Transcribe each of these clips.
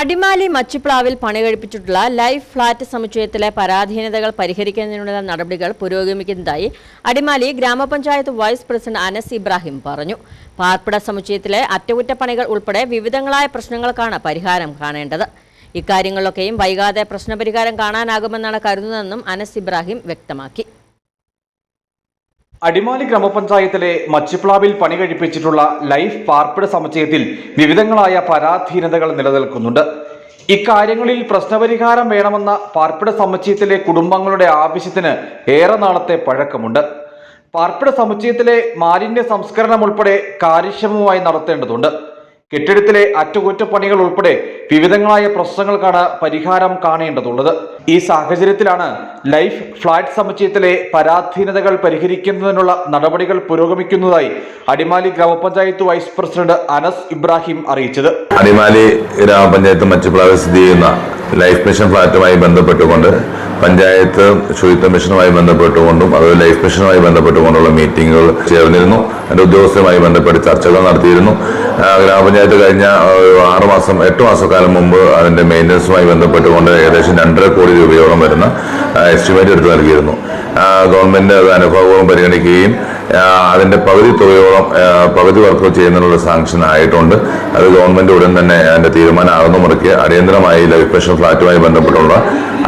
അടിമാലി മച്ചിപ്ലാവിൽ പണികഴിപ്പിച്ചിട്ടുള്ള life flat സമുച്ചയത്തിലെ പരാധീനതകൾ പരിഹരിക്കുന്നതിനുള്ള നടപടികൾ പുരോഗമിക്കുന്നതായി അടിമാലി ഗ്രാമപഞ്ചായത്ത് വൈസ് പ്രസിഡന്റ് അനസ് ഇബ്രാഹിം പറഞ്ഞു. പാർപ്പിട സമുച്ചയത്തിലെ അറ്റകുറ്റപ്പണികൾ ഉൾപ്പെടെ വിവിധങ്ങളായ പ്രശ്നങ്ങൾക്കാണ് പരിഹാരം കാണേണ്ടത്. ഇക്കാര്യങ്ങളിലൊക്കെയും വൈകാതെ പ്രശ്നപരിഹാരം കാണാനാകുമെന്നാണ് കരുതുന്നതെന്നും അനസ് ഇബ്രാഹിം വ്യക്തമാക്കി. അടിമാലി ഗ്രാമപഞ്ചായത്തിലെ മച്ചിപ്ലാവിൽ പണി കഴിപ്പിച്ചിട്ടുള്ള ലൈഫ് പാർപ്പിട സമുച്ചയത്തിൽ വിവിധങ്ങളായ പരാധീനതകൾ നിലനിൽക്കുന്നുണ്ട്. ഇക്കാര്യങ്ങളിൽ പ്രശ്നപരിഹാരം വേണമെന്ന പാർപ്പിട സമുച്ചയത്തിലെ കുടുംബങ്ങളുടെ ആവശ്യത്തിന് ഏറെ നാളത്തെ പഴക്കമുണ്ട്. പാർപ്പിട സമുച്ചയത്തിലെ മാലിന്യ സംസ്കരണം ഉൾപ്പെടെ കാര്യക്ഷമമായി നടത്തേണ്ടതുണ്ട്. കെട്ടിടത്തിലെ അറ്റകുറ്റപ്പണികൾ ഉൾപ്പെടെ വിവിധങ്ങളായ പ്രശ്നങ്ങൾക്കാണ് പരിഹാരം കാണേണ്ടതുള്ളത്. ഈ സാഹചര്യത്തിലാണ് ലൈഫ് ഫ്ളാറ്റ് സമുച്ചയത്തിലെ പരാധീനതകൾ പരിഹരിക്കുന്നതിനുള്ള നടപടികൾ പുരോഗമിക്കുന്നതായി അടിമാലി ഗ്രാമപഞ്ചായത്ത് വൈസ് പ്രസിഡന്റ് അനസ് ഇബ്രാഹിം അറിയിച്ചത്. അടിമാലി ഗ്രാമപഞ്ചായത്ത് സ്ഥിതി ചെയ്യുന്ന ലൈഫ് മിഷൻ ഫ്ലാറ്റുമായി ബന്ധപ്പെട്ടുകൊണ്ട് പഞ്ചായത്ത് ശുചിത്വ മിഷനുമായി ബന്ധപ്പെട്ടുകൊണ്ടും അതുപോലെ ലൈഫ് മിഷനുമായി ബന്ധപ്പെട്ടുകൊണ്ടുള്ള മീറ്റിങ്ങുകൾ ചേർന്നിരുന്നു. അതിന്റെ ഉദ്യോഗസ്ഥരുമായി ബന്ധപ്പെട്ട് ചർച്ചകൾ നടത്തിയിരുന്നു. ഗ്രാമപഞ്ചായത്ത് കഴിഞ്ഞ ആറ് മാസം എട്ട് മാസക്കാലം മുമ്പ് അതിന്റെ മെയിന്റനൻസുമായി ബന്ധപ്പെട്ടുകൊണ്ട് ഏകദേശം രണ്ടര കോടി രൂപയോളം വരുന്ന എസ്റ്റിമേറ്റ് എടുത്തു നൽകിയിരുന്നു. ഗവൺമെന്റ് അത് അനുഭവവും പരിഗണിക്കുകയും അതിന്റെ പകുതി തുകയോളം പകുതി വർക്ക് ചെയ്യുന്നതിനുള്ള സാങ്ഷൻ ആയിട്ടുണ്ട്. അത് ഗവൺമെന്റ് ഉടൻ തന്നെ അതിന്റെ തീരുമാനം തീരുമാനമാകുന്ന മുറയ്ക്ക് അടിയന്തരമായി ലൈഫ് പെൻഷൻ ഫ്ളാറ്റുമായി ബന്ധപ്പെട്ടുള്ള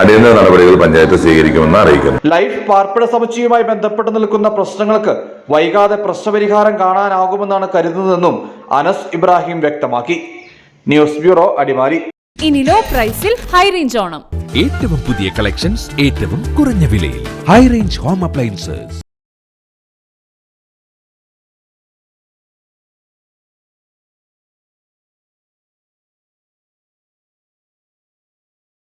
അടിയന്തര നടപടികൾ പഞ്ചായത്ത് സ്വീകരിക്കുമെന്ന് അറിയിക്കുന്നു. ലൈഫ് പാർപ്പിട സമുച്ചയവുമായി ബന്ധപ്പെട്ട് നിൽക്കുന്ന പ്രശ്നങ്ങൾക്ക് വൈകാതെ പ്രശ്നപരിഹാരം കാണാനാകുമെന്നാണ് കരുതുന്നതെന്നും അനസ് ഇബ്രാഹിം വ്യക്തമാക്കി. News bureau Adimali. ഇനി ലോ പ്രൈസിൽ ഹൈ റേഞ്ച് ഓണം. ഏറ്റവും പുതിയ കളക്ഷൻസ് ഏറ്റവും കുറഞ്ഞ വിലയിൽ. High range home appliances